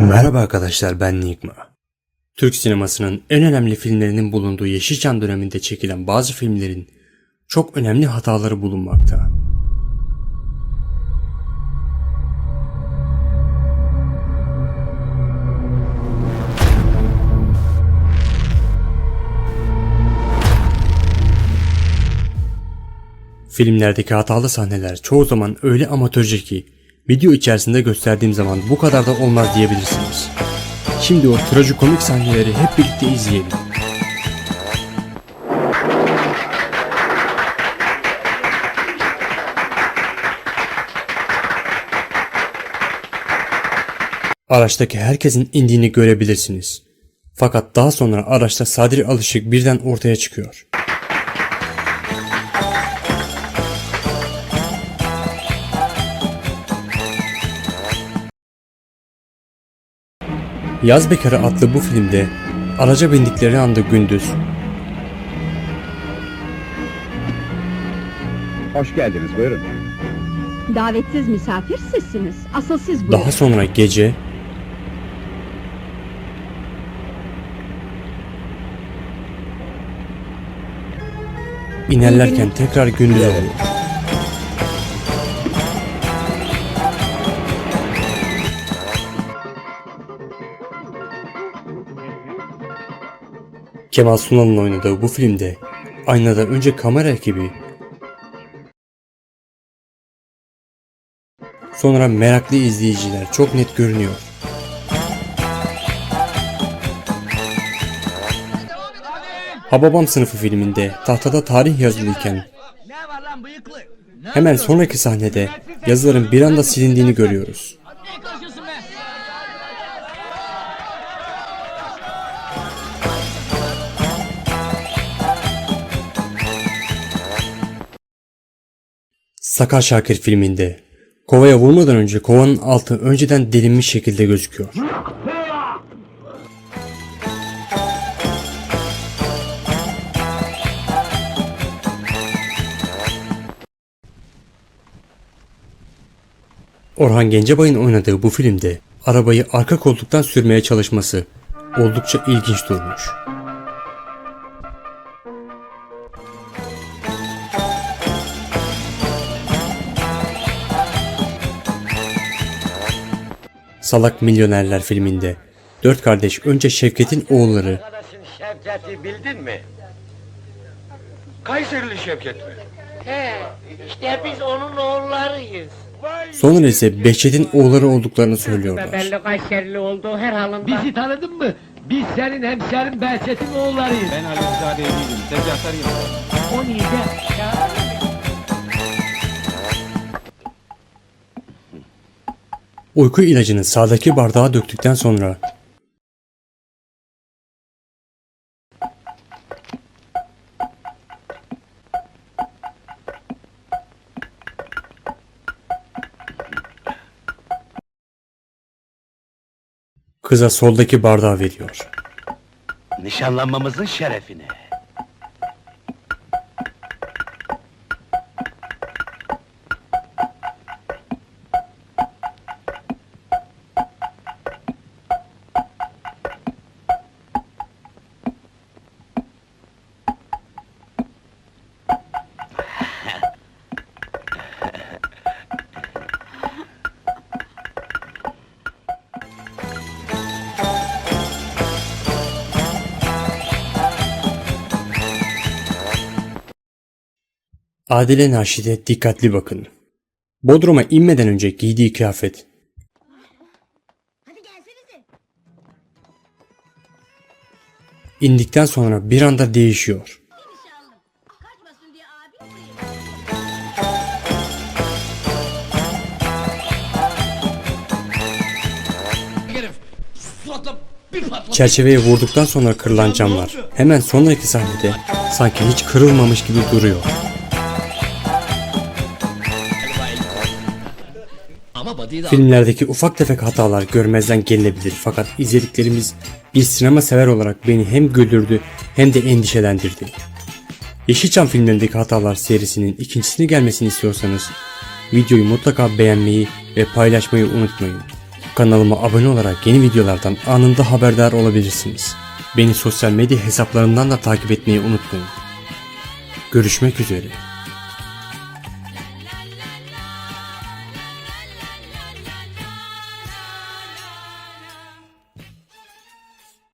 Merhaba arkadaşlar ben Nigma. Türk sinemasının en önemli filmlerinin bulunduğu Yeşilçam döneminde çekilen bazı filmlerin çok önemli hataları bulunmakta. Filmlerdeki hatalı sahneler çoğu zaman öyle amatörce ki video içerisinde gösterdiğim zaman bu kadar da olmaz diyebilirsiniz. Şimdi o trajikomik sahneleri hep birlikte izleyelim. Araçtaki herkesin indiğini görebilirsiniz. Fakat daha sonra araçta Sadri Alışık birden ortaya çıkıyor. Yaz Bekarı adlı bu filmde araca bindikleri anda gündüz, Hoş geldiniz buyurun. Davetsiz misafir sizsiniz. Asıl siz buyurun. daha sonra gece, inerlerken tekrar gündüz oluyor. Kemal Sunal'ın oynadığı bu filmde aynada önce kamera ekibi sonra meraklı izleyiciler çok net görünüyor. Hababam sınıfı filminde tahtada tarih yazılıyken hemen sonraki sahnede yazıların bir anda silindiğini görüyoruz. Sakar Şakir filminde kovaya vurmadan önce kovanın altı önceden delinmiş şekilde gözüküyor. Orhan Gencebay'ın oynadığı bu filmde arabayı arka koltuktan sürmeye çalışması oldukça ilginç durmuş. Salak Milyonerler filminde dört kardeş önce Şevket'in oğulları Arkadaşın Şevket'i bildin mi? Kayserili Şevket mi? He, işte biz onun oğullarıyız. sonra ise Behçet'in oğulları olduklarını söylüyorlar. Belli Kayserili olduğu her halinde. Bizi tanıdın mı? Biz senin hemşerin Behçet'in oğullarıyız. Ben Ali Bey değilim. Tezgahtarıyım. O niye? Uyku ilacını sağdaki bardağa döktükten sonra kıza soldaki bardağı veriyor. Nişanlanmamızın şerefine. Adile Naşit'e dikkatli bakın. Bodrum'a inmeden önce giydiği kıyafet. İndikten sonra bir anda değişiyor. Çerçeveye vurduktan sonra kırılan camlar hemen sonraki sahnede sanki hiç kırılmamış gibi duruyor. Filmlerdeki ufak tefek hatalar görmezden gelinebilir fakat izlediklerimiz bir sinema sever olarak beni hem güldürdü hem de endişelendirdi. Yeşilçam filmlerindeki hatalar serisinin ikincisini gelmesini istiyorsanız videoyu mutlaka beğenmeyi ve paylaşmayı unutmayın. Kanalıma abone olarak yeni videolardan anında haberdar olabilirsiniz. Beni sosyal medya hesaplarımdan da takip etmeyi unutmayın. Görüşmek üzere.